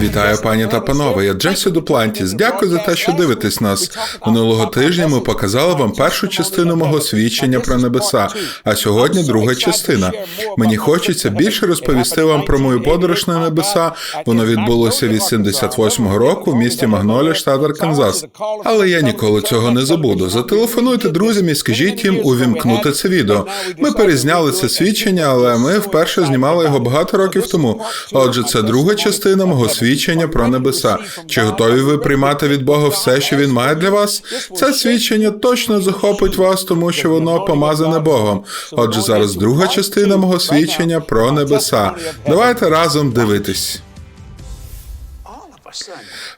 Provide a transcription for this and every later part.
Вітаю, пані та панове. Я Джесі Дуплантіс. Дякую за те, що дивитесь нас. Минулого тижня ми показали вам першу частину мого свідчення про небеса, а сьогодні друга частина. Мені хочеться більше розповісти вам про мою подорож на небеса. Воно відбулося від 78-го року в місті Магнолі, штат Арканзас. Але я ніколи цього не забуду. Зателефонуйте друзям і скажіть їм увімкнути це відео. Ми перезняли це свідчення, але ми вперше знімали його багато років тому. Отже, це друга частина мого свідчення про небеса. Чи готові ви приймати від Бога все, що він має для вас? Це свідчення точно захопить вас, тому що воно помазане Богом. Отже, зараз друга частина мого свідчення про небеса. Давайте разом дивитись.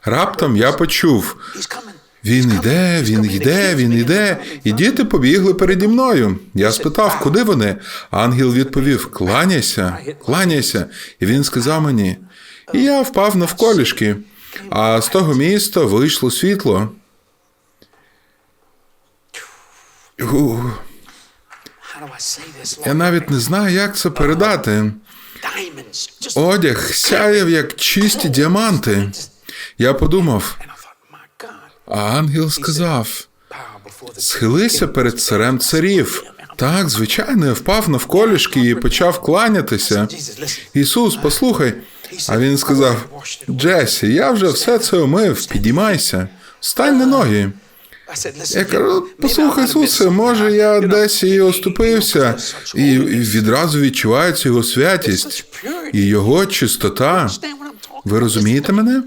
Раптом я почув. Він йде, він йде, він йде, і діти побігли переді мною. Я спитав, куди вони. Ангел відповів: кланяйся, кланяйся. І він сказав мені. І я впав навколішки, а з того міста вийшло світло. Я навіть не знаю, як це передати. Одяг сяяв, як чисті діаманти. Я подумав, а ангел сказав: схилися перед царем царів. Так, звичайно, я впав навколішки і почав кланятися. Ісус, послухай. А він сказав: Джесі, я вже все це омив, підіймайся, встань на ноги. Я кажу, послухай, Ісусе, може я десь і оступився, і відразу відчувається його святість і його чистота. Ви розумієте мене?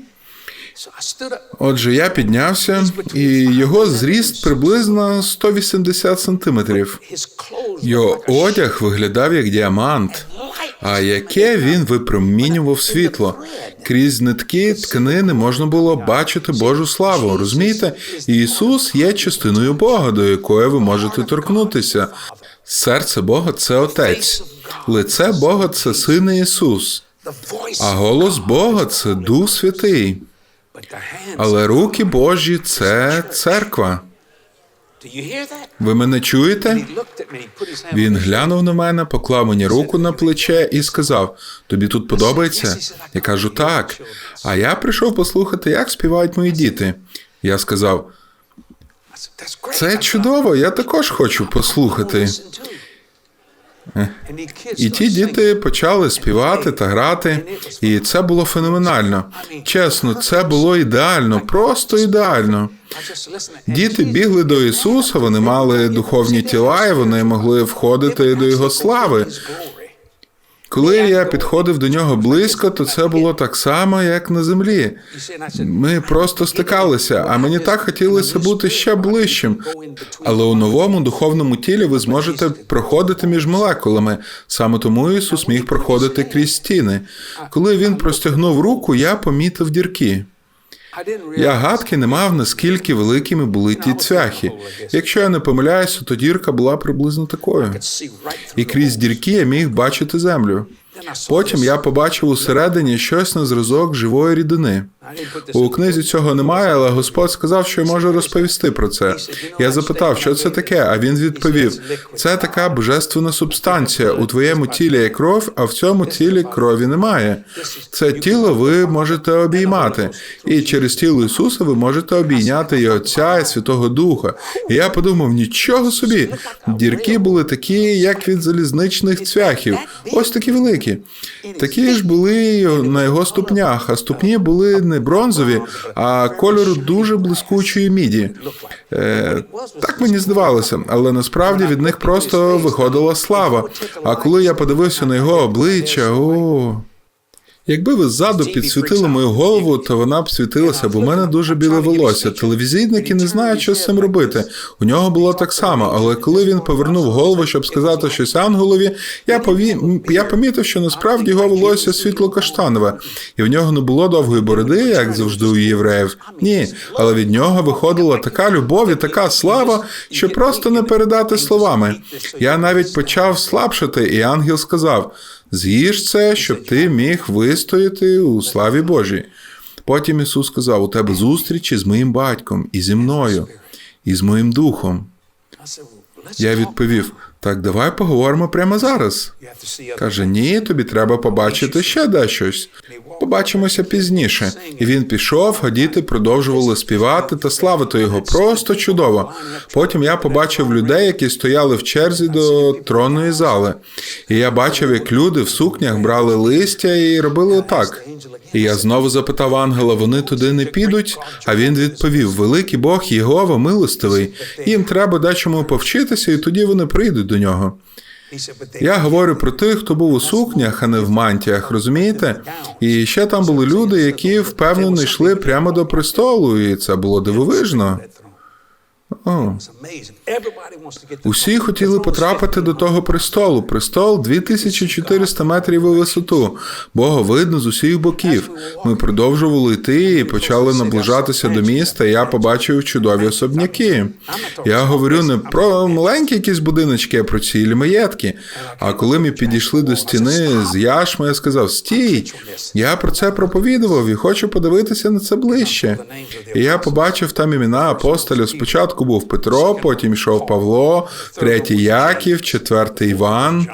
Отже, я піднявся, і його зріст приблизно 180 сантиметрів. Його одяг виглядав як діамант. А яке він випромінював світло? Крізь нитки тканини можна було бачити Божу славу. Розумієте? Ісус є частиною Бога, до якої ви можете торкнутися. Серце Бога це Отець, лице Бога це Син Ісус, а голос Бога це Дух Святий. Але руки Божі це церква. Ви мене чуєте? Він глянув на мене, поклав мені руку на плече і сказав: Тобі тут подобається? Я кажу, так. А я прийшов послухати, як співають мої діти. Я сказав: це чудово, я також хочу послухати. І ті діти почали співати та грати, і це було феноменально. Чесно, це було ідеально, просто ідеально. Діти бігли до Ісуса, вони мали духовні тіла, і вони могли входити до Його слави. Коли я підходив до нього близько, то це було так само, як на землі. Ми просто стикалися, а мені так хотілося бути ще ближчим. Але у новому духовному тілі ви зможете проходити між молекулами. Саме тому Ісус міг проходити крізь стіни. Коли він простягнув руку, я помітив дірки. Я гадки не мав, наскільки великими були ті цвяхи. Якщо я не помиляюся, то дірка була приблизно такою. І крізь дірки я міг бачити землю. Потім я побачив усередині щось на зразок живої рідини. У книзі цього немає, але Господь сказав, що я можу розповісти про це. Я запитав, що це таке, а він відповів: це така божественна субстанція. У твоєму тілі є кров, а в цьому тілі крові немає. Це тіло ви можете обіймати, і через тіло Ісуса ви можете обійняти і Отця, і Святого Духа. І я подумав, нічого собі. Дірки були такі, як від залізничних цвяхів, ось такі великі. Такі ж були на його ступнях, а ступні були не бронзові, а кольору дуже блискучої міді. Е, Так мені здавалося, але насправді від них просто виходила слава. А коли я подивився на його обличчя, о. Якби ви ззаду підсвітили мою голову, то вона б світилася, бо в мене дуже біле волосся. Телевізійники не знають, що з цим робити. У нього було так само, але коли він повернув голову, щоб сказати щось ангелові, я пові... я помітив, що насправді його волосся світло каштанове, і в нього не було довгої бороди, як завжди у євреїв. Ні, але від нього виходила така любов і така слава, що просто не передати словами. Я навіть почав слабшати, і ангел сказав. З'їж це, щоб ти міг вистояти у славі Божій. Потім Ісус сказав: у тебе зустрічі з моїм батьком, і зі мною, і з моїм духом. Я відповів: Так давай поговоримо прямо зараз. Каже, ні, тобі треба побачити ще дещось. Побачимося пізніше. І він пішов, а діти продовжували співати та славити його. Просто чудово. Потім я побачив людей, які стояли в черзі до тронної зали. І я бачив, як люди в сукнях брали листя і робили отак. І я знову запитав ангела, вони туди не підуть. А він відповів: Великий Бог Єгова милостивий. Їм треба дечому повчитися, і тоді вони прийдуть до нього. Я говорю про тих, хто був у сукнях, а не в мантіях, розумієте? І ще там були люди, які впевнено йшли прямо до престолу, і це було дивовижно. О. Усі хотіли потрапити до того престолу. Престол 2400 метрів у висоту. Бога видно з усіх боків. Ми продовжували йти і почали наближатися до міста. і Я побачив чудові особняки. Я говорю не про маленькі якісь будиночки, а про цілі маєтки. А коли ми підійшли до стіни з яшми, я сказав: стій, я про це проповідував і хочу подивитися на це ближче. І я побачив там імена апостолів. Спочатку був Петро, потім йшов Павло, третій Яків, четвертий Іван.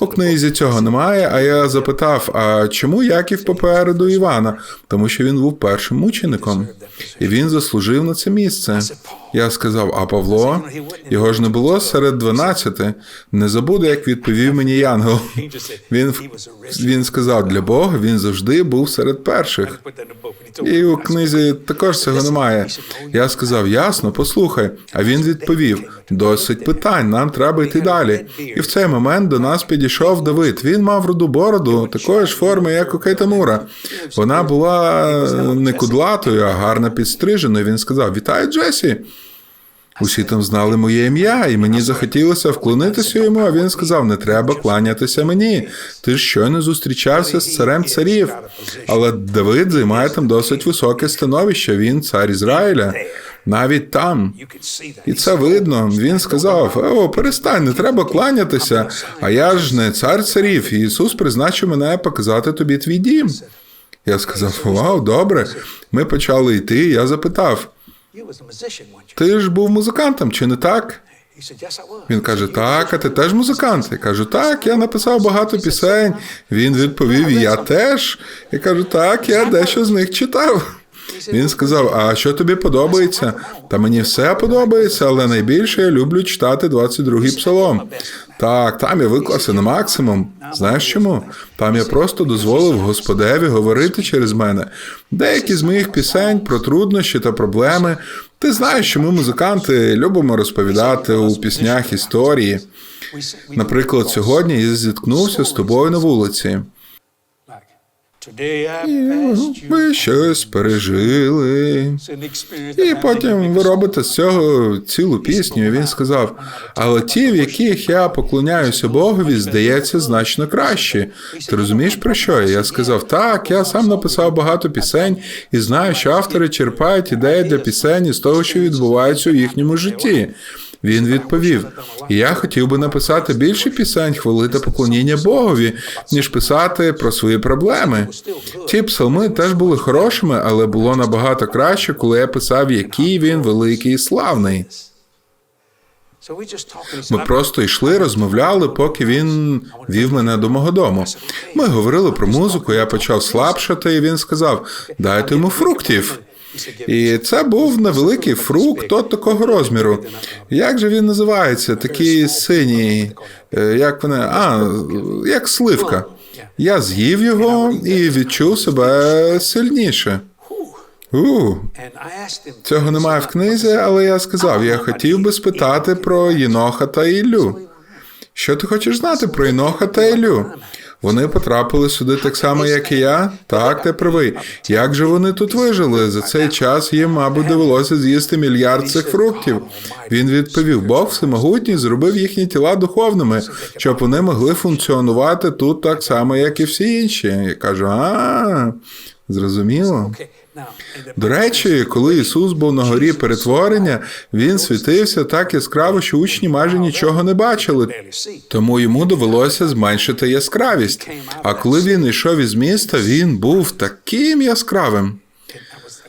У книзі цього немає, а я запитав: а чому Яків попереду Івана? Тому що він був першим мучеником, і він заслужив на це місце. Я сказав: а Павло? Його ж не було серед дванадцяти. Не забуду, як відповів мені Янгел. Він, він сказав, для Бога він завжди був серед перших. І у книзі також цього немає. Я сказав, ясно, послухай. А він відповів: досить питань, нам треба йти далі. І в цей момент до нас підійшов Давид. Він мав руду бороду, такої ж форми, як у Кейтамура. Вона була не кудлатою, а гарно підстриженою. Він сказав: Вітаю, Джесі! Усі там знали моє ім'я, і мені захотілося вклонитися йому, а він сказав: не треба кланятися мені. Ти ж щойно зустрічався з царем царів. Але Давид займає там досить високе становище. Він цар Ізраїля. Навіть там. І це видно. Він сказав: О, перестань, не треба кланятися. А я ж не цар царів. Ісус призначив мене показати тобі твій дім. Я сказав: Вау, добре. Ми почали йти. Я запитав. Ти ж був музикантом, чи не так? Він каже: Так, а ти теж музикант? Я кажу, так, я написав багато пісень. Він відповів: Я теж. Я кажу, так, я дещо з них читав. Він сказав: А що тобі подобається? Та мені все подобається, але найбільше я люблю читати 22-й псалом. Так, там я виклався на максимум. Знаєш чому? Там я просто дозволив Господеві говорити через мене. Деякі з моїх пісень про труднощі та проблеми. Ти знаєш, що ми, музиканти, любимо розповідати у піснях історії. Наприклад, сьогодні я зіткнувся з тобою на вулиці. Ви щось пережили. І потім ви робите з цього цілу пісню. І він сказав: але ті, в яких я поклоняюся Богові, здається, значно краще. Ти розумієш про що? Я сказав: так, я сам написав багато пісень і знаю, що автори черпають ідеї для пісень з того, що відбувається у їхньому житті. Він відповів: Я хотів би написати більше пісень, хвали та поклоніння Богові, ніж писати про свої проблеми. Ті псалми теж були хорошими, але було набагато краще, коли я писав, який він великий і славний. Ми просто йшли, розмовляли, поки він вів мене до мого дому. Ми говорили про музику, я почав слабшати, і він сказав: дайте йому фруктів. І це був невеликий фрукт такого розміру. Як же він називається? Такий синій, е, як вони, а, як сливка. Я з'їв його і відчув себе сильніше. У, цього немає в книзі, але я сказав, я хотів би спитати про Єноха та Іллю. Що ти хочеш знати про Єноха та Іллю? Вони потрапили сюди так само, як і я. Так, ти правий. Як же вони тут вижили? За цей час їм, мабуть, довелося з'їсти мільярд цих фруктів. Він відповів: Бог всемогутній зробив їхні тіла духовними, щоб вони могли функціонувати тут так само, як і всі інші. Я кажу, а зрозуміло. До речі, коли Ісус був на горі перетворення, він світився так яскраво, що учні майже нічого не бачили. Тому йому довелося зменшити яскравість. А коли він йшов із міста, він був таким яскравим.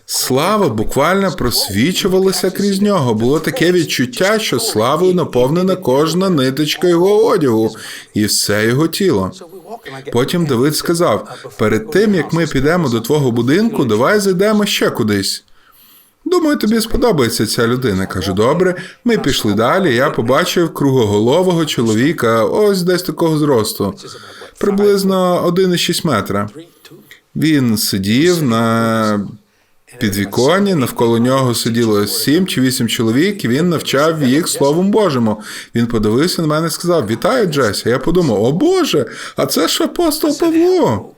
Слава буквально просвічувалася крізь нього. Було таке відчуття, що славою наповнена кожна ниточка його одягу і все його тіло. Потім Давид сказав: перед тим як ми підемо до твого будинку, давай зайдемо ще кудись. Думаю, тобі сподобається ця людина. Каже, добре. Ми пішли далі. Я побачив кругоголового чоловіка, ось десь такого зросту, приблизно 1,6 метра. Він сидів на підвіконні, навколо нього сиділо сім чи вісім чоловік, і він навчав їх Словом Божому. Він подивився на мене і сказав: Вітаю, Джесі. Я подумав: О Боже, а це ж апостол Павло.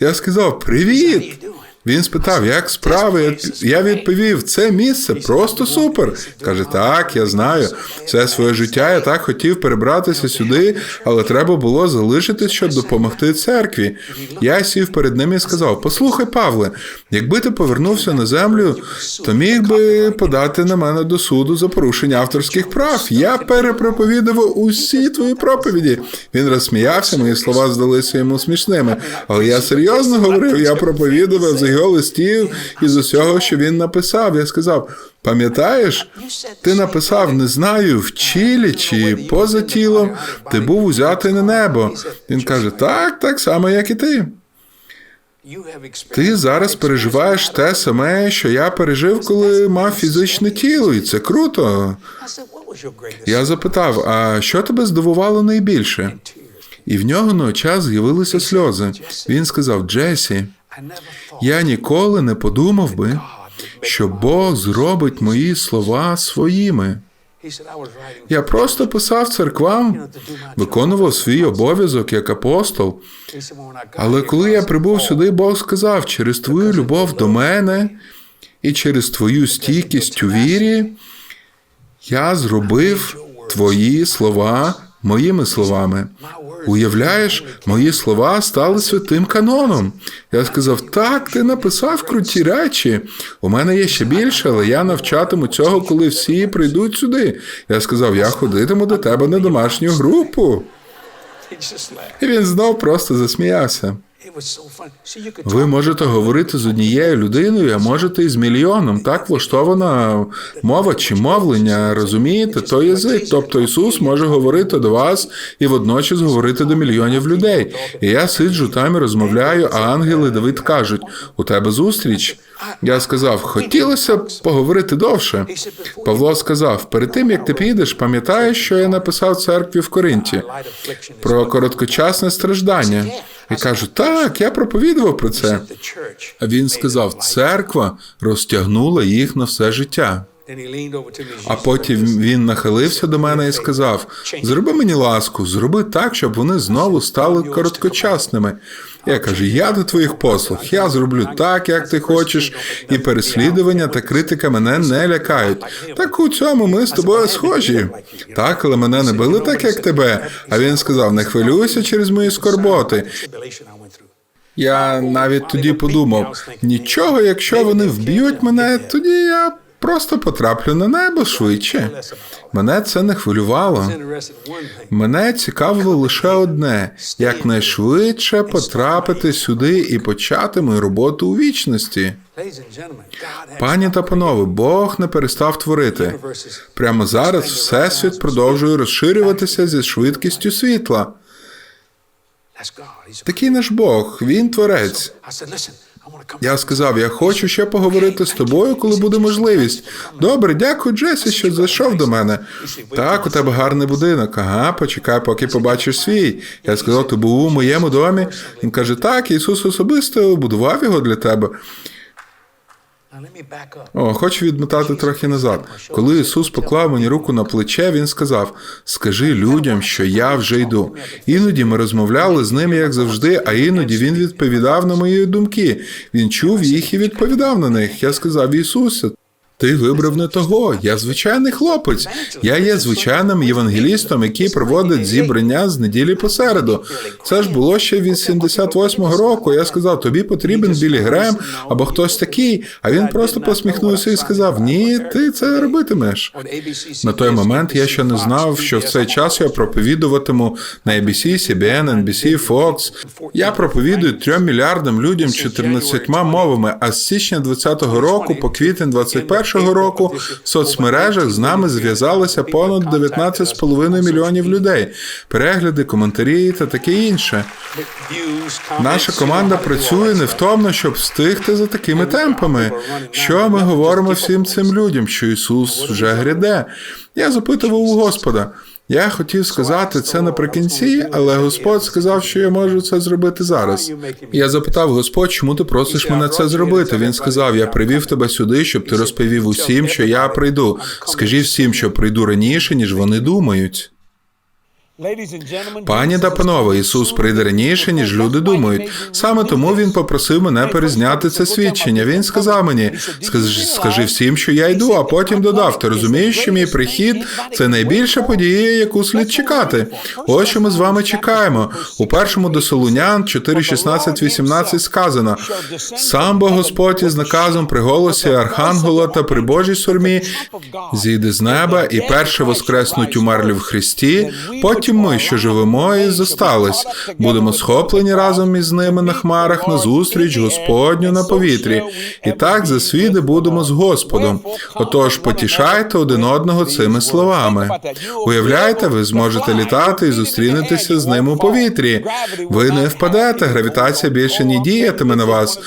Я сказав: Привіт! Він спитав, як справи. Я відповів: це місце просто супер. Каже, так, я знаю. Все своє життя я так хотів перебратися сюди, але треба було залишитись, щоб допомогти церкві. Я сів перед ним і сказав: Послухай, Павле, якби ти повернувся на землю, то міг би подати на мене до суду за порушення авторських прав. Я перепроповідував усі твої проповіді. Він розсміявся, мої слова здалися йому смішними. Але я серйозно говорив, я проповідував з його листів і з усього, що він написав. Я сказав: пам'ятаєш, ти написав, не знаю, в Чилі чи поза тілом, ти був узятий на небо. Він каже: так, так само, як і ти. Ти зараз переживаєш те саме, що я пережив, коли мав фізичне тіло, і це круто. Я запитав: а що тебе здивувало найбільше? І в нього на очах з'явилися сльози. Він сказав: Джесі, я ніколи не подумав би, що Бог зробить мої слова своїми. Я просто писав церквам, виконував свій обов'язок як апостол. Але коли я прибув сюди, Бог сказав: через твою любов до мене і через твою стійкість у вірі, я зробив твої слова моїми словами. Уявляєш, мої слова стали святим каноном. Я сказав: так, ти написав круті речі. У мене є ще більше, але я навчатиму цього, коли всі прийдуть сюди. Я сказав: я ходитиму до тебе на домашню групу. І він знов просто засміявся. Ви можете говорити з однією людиною, а можете і з мільйоном. Так влаштована мова чи мовлення, розумієте, то язик. Тобто Ісус може говорити до вас і водночас говорити до мільйонів людей. І я сиджу там і розмовляю, а ангели Давид кажуть: у тебе зустріч. Я сказав, хотілося б поговорити довше. Павло сказав: перед тим як ти підеш, пам'ятаєш, що я написав церкві в Коринті про короткочасне страждання. І кажу, так, я проповідував про це. А він сказав: церква розтягнула їх на все життя. А потім він нахилився до мене і сказав: Зроби мені ласку, зроби так, щоб вони знову стали короткочасними. Я кажу: я до твоїх послуг, я зроблю так, як ти хочеш, і переслідування та критика мене не лякають. Так у цьому ми з тобою схожі. Так, але мене не били так, як тебе. А він сказав: не хвилюйся через мої скорботи. Я навіть тоді подумав: нічого, якщо вони вб'ють мене, тоді я просто потраплю на небо швидше. Мене це не хвилювало. Мене цікавило лише одне: якнайшвидше потрапити сюди і почати мою роботу у вічності. Пані та панове, Бог не перестав творити. Прямо зараз Всесвіт продовжує розширюватися зі швидкістю світла. Такий наш Бог, він творець. Я сказав, я хочу ще поговорити з тобою, коли буде можливість. Добре, дякую, Джесі, що зайшов до мене. Так, у тебе гарний будинок. Ага, почекай, поки побачиш свій. Я сказав, ти був у моєму домі. Він каже: так, Ісус особисто будував його для тебе. О, хочу відмотати трохи назад. Коли Ісус поклав мені руку на плече, Він сказав: Скажи людям, що я вже йду. Іноді ми розмовляли з ним, як завжди, а іноді він відповідав на мої думки. Він чув їх і відповідав на них. Я сказав: Ісусе, Ти вибрав не того. Я звичайний хлопець. Я є звичайним євангелістом, який проводить зібрання з неділі по середу. Це ж було ще від 78-го року. Я сказав, тобі потрібен Білі Грем або хтось такий. А він просто посміхнувся і сказав: Ні, ти це робитимеш. На той момент я ще не знав, що в цей час я проповідуватиму на ABC, CBN, NBC, Fox. Я проповідую трьом мільярдам людям 14 мовами. А з січня 20-го року по квітень 21-го року в соцмережах з нами зв'язалося понад 19,5 мільйонів людей. Перегляди, коментарі та таке інше. Наша команда працює невтомно, щоб встигти за такими темпами. Що ми говоримо всім цим людям, що Ісус вже гряде? Я запитував у Господа. Я хотів сказати це наприкінці, але Господь сказав, що я можу це зробити зараз. Я запитав Господь, чому ти просиш мене це зробити? Він сказав: Я привів тебе сюди, щоб ти розповів усім, що я прийду. Скажи всім, що прийду раніше, ніж вони думають. Пані та панове, Ісус прийде раніше, ніж люди думають. Саме тому Він попросив мене перезняти це свідчення. Він сказав мені: скажи, всім, що я йду, а потім додав: ти розумієш, що мій прихід це найбільша подія, яку слід чекати. Ось що ми з вами чекаємо. У першому до Солунян 4, 16, 18 сказано: сам бо Господь із наказом при голосі Архангела та при Божій сурмі зійде з неба і перше воскреснуть умерлі в Христі. Потім ми, що живемо і зостались, будемо схоплені разом із ними на хмарах на зустріч Господню на повітрі. І так за світи будемо з Господом. Отож, потішайте один одного цими словами. Уявляєте, ви зможете літати і зустрінетеся з ним у повітрі. Ви не впадете, гравітація більше не діятиме на вас.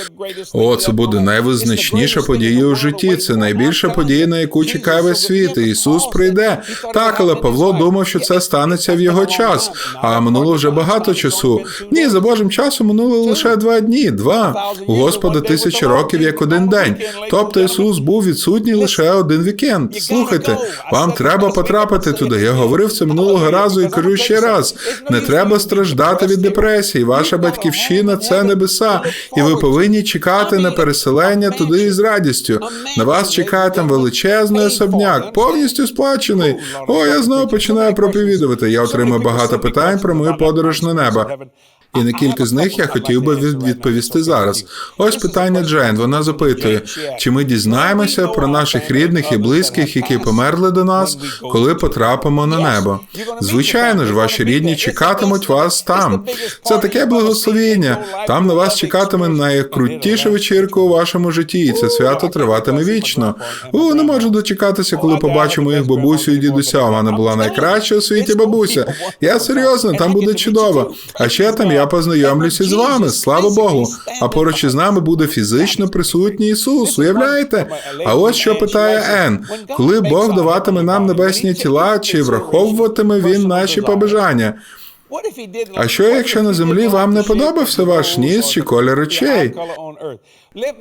О, це буде найвизначніша подія у житті. Це найбільша подія, на яку чекає весь світ. Ісус прийде. Так, але Павло думав, що це станеться в його час. А минуло вже багато часу. Ні, за Божим часом минуло лише два дні. Два у Господа тисячі років як один день. Тобто Ісус був відсутній лише один вікенд. Слухайте, вам треба потрапити туди. Я говорив це минулого разу і кажу ще раз: не треба страждати від депресії. Ваша батьківщина це небеса, і ви повинні чекати на переселення туди із радістю. На вас чекає там величезний особняк, повністю сплачений. О, я знову починаю проповідувати. Я отримав багато питань про мою подорож на небо. І на кілька з них я хотів би відповісти зараз. Ось питання Джейн. Вона запитує, чи ми дізнаємося про наших рідних і близьких, які померли до нас, коли потрапимо на небо. Звичайно ж, ваші рідні чекатимуть вас там. Це таке благословіння. Там на вас чекатиме найкрутіша вечірка у вашому житті, і це свято триватиме вічно. О, не можу дочекатися, коли побачу моїх бабусю і дідуся. У мене була найкраща у світі бабуся. Я серйозно, там буде чудово. А ще там я познайомлюся з вами, слава Богу. А поруч із нами буде фізично присутній Ісус. Уявляєте? А ось що питає Ен: коли Бог даватиме нам небесні тіла, чи враховуватиме він наші побажання? А що, якщо на землі вам не подобався ваш ніс чи колір очей?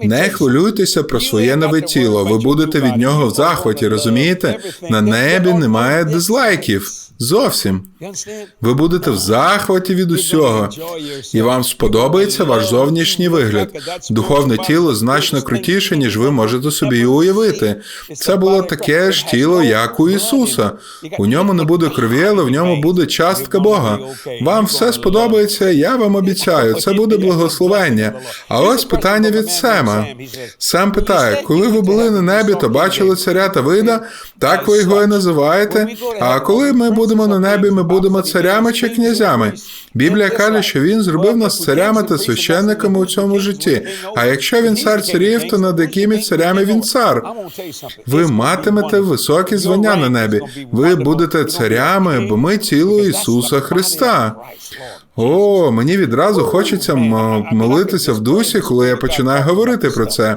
Не хвилюйтеся про своє нове тіло. Ви будете від нього в захваті, розумієте? На небі немає дизлайків. Зовсім. Ви будете в захваті від усього, і вам сподобається ваш зовнішній вигляд. Духовне тіло значно крутіше, ніж ви можете собі уявити. Це було таке ж тіло, як у Ісуса. У ньому не буде крові, але в ньому буде частка Бога. Вам все сподобається, я вам обіцяю. Це буде благословення. А ось питання від Сема. Сем питає, коли ви були на небі, то бачили царя Давида, так ви його і називаєте. А коли ми будемо на небі, ми будемо царями чи князями. Біблія каже, що він зробив нас царями та священниками у цьому житті. А якщо він цар царів, то над якими царями він цар? Ви матимете високі звання на небі. Ви будете царями, бо ми тіло Ісуса Христа. О, мені відразу хочеться молитися в дусі, коли я починаю говорити про це.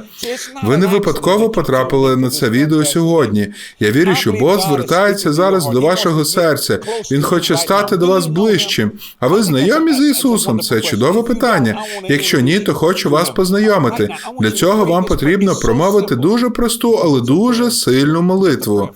Ви не випадково потрапили на це відео сьогодні. Я вірю, що Бог звертається зараз до вашого серця. Він хоче стати до вас ближчим. А ви знайомі з Ісусом? Це чудове питання. Якщо ні, то хочу вас познайомити. Для цього вам потрібно промовити дуже просту, але дуже сильну молитву.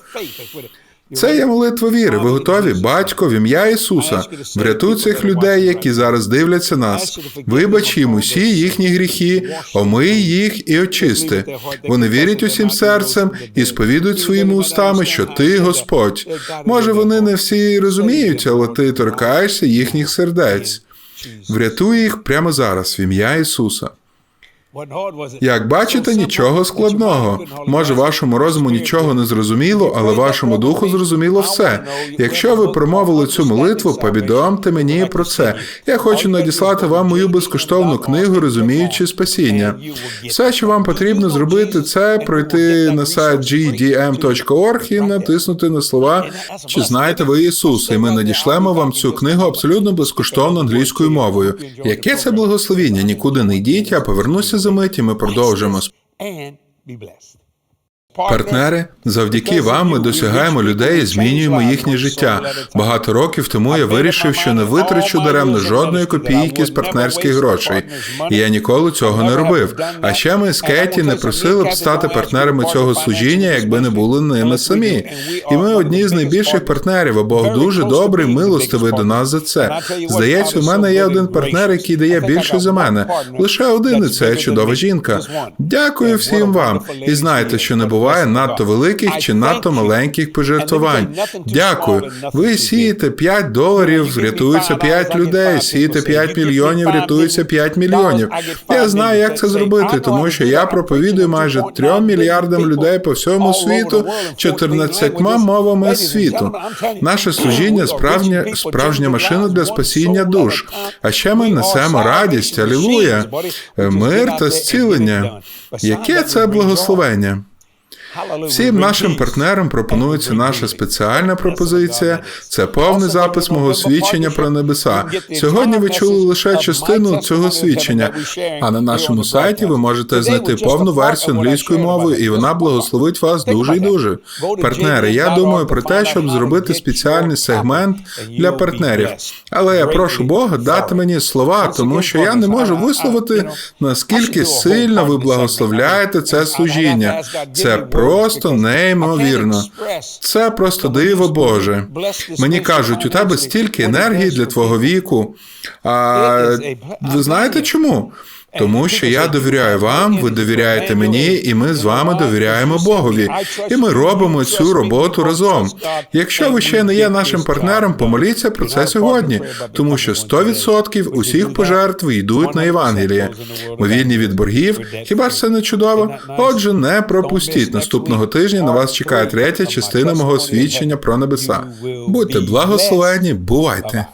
Це є молитва віри. Ви готові? Батько, в ім'я Ісуса. Врятуй цих людей, які зараз дивляться нас. Вибач їм усі їхні гріхи, омий їх і очисти. Вони вірять усім серцем і сповідують своїми устами, що ти Господь. Може, вони не всі розуміють, але ти торкаєшся їхніх сердець. Врятуй їх прямо зараз, в ім'я Ісуса. Як бачите, нічого складного. Може, вашому розуму нічого не зрозуміло, але вашому духу зрозуміло все. Якщо ви промовили цю молитву, повідомте мені про це. Я хочу надіслати вам мою безкоштовну книгу, розуміючи спасіння. Все, що вам потрібно зробити, це пройти на сайт gdm.org і натиснути на слова Чи знаєте ви Ісуса? І ми надішлемо вам цю книгу абсолютно безкоштовно англійською мовою. Яке це благословіння? Нікуди не йдіть, я повернуся за мить, і ми продовжимо. Партнери, завдяки вам ми досягаємо людей і змінюємо їхнє життя. Багато років тому я вирішив, що не витрачу даремно жодної копійки з партнерських грошей. І я ніколи цього не робив. А ще ми з Кеті не просили б стати партнерами цього служіння, якби не були ними самі. І ми одні з найбільших партнерів, а Бог дуже добрий, милостивий до нас за це. Здається, у мене є один партнер, який дає більше за мене. Лише один, і це чудова жінка. Дякую всім вам. І знайте, що не буває надто великих чи надто маленьких пожертвувань. Дякую. Ви сієте 5 доларів, рятується 5 людей. Сієте 5 мільйонів, рятується 5 мільйонів. Я знаю, як це зробити, тому що я проповідую майже 3 мільярдам людей по всьому світу, 14 мовами світу. Наше служіння справжня, справжня машина для спасіння душ. А ще ми несемо радість, алілуя, мир та зцілення. Яке це благословення? Всім нашим партнерам пропонується наша спеціальна пропозиція. Це повний запис мого свідчення про небеса. Сьогодні ви чули лише частину цього свідчення. А на нашому сайті ви можете знайти повну версію англійською мовою, і вона благословить вас дуже і дуже. Партнери, я думаю про те, щоб зробити спеціальний сегмент для партнерів. Але я прошу Бога дати мені слова, тому що я не можу висловити наскільки сильно ви благословляєте це служіння. Це просто неймовірно. Це просто диво Боже. Мені кажуть, у тебе стільки енергії для твого віку. А ви знаєте чому? Тому що я довіряю вам, ви довіряєте мені, і ми з вами довіряємо Богові. І ми робимо цю роботу разом. Якщо ви ще не є нашим партнером, помоліться про це сьогодні, тому що 100% усіх пожертв йдуть на Євангеліє. Ми вільні від боргів. Хіба ж це не чудово? Отже, не пропустіть наступного тижня. На вас чекає третя частина мого свідчення про небеса. Будьте благословені, бувайте.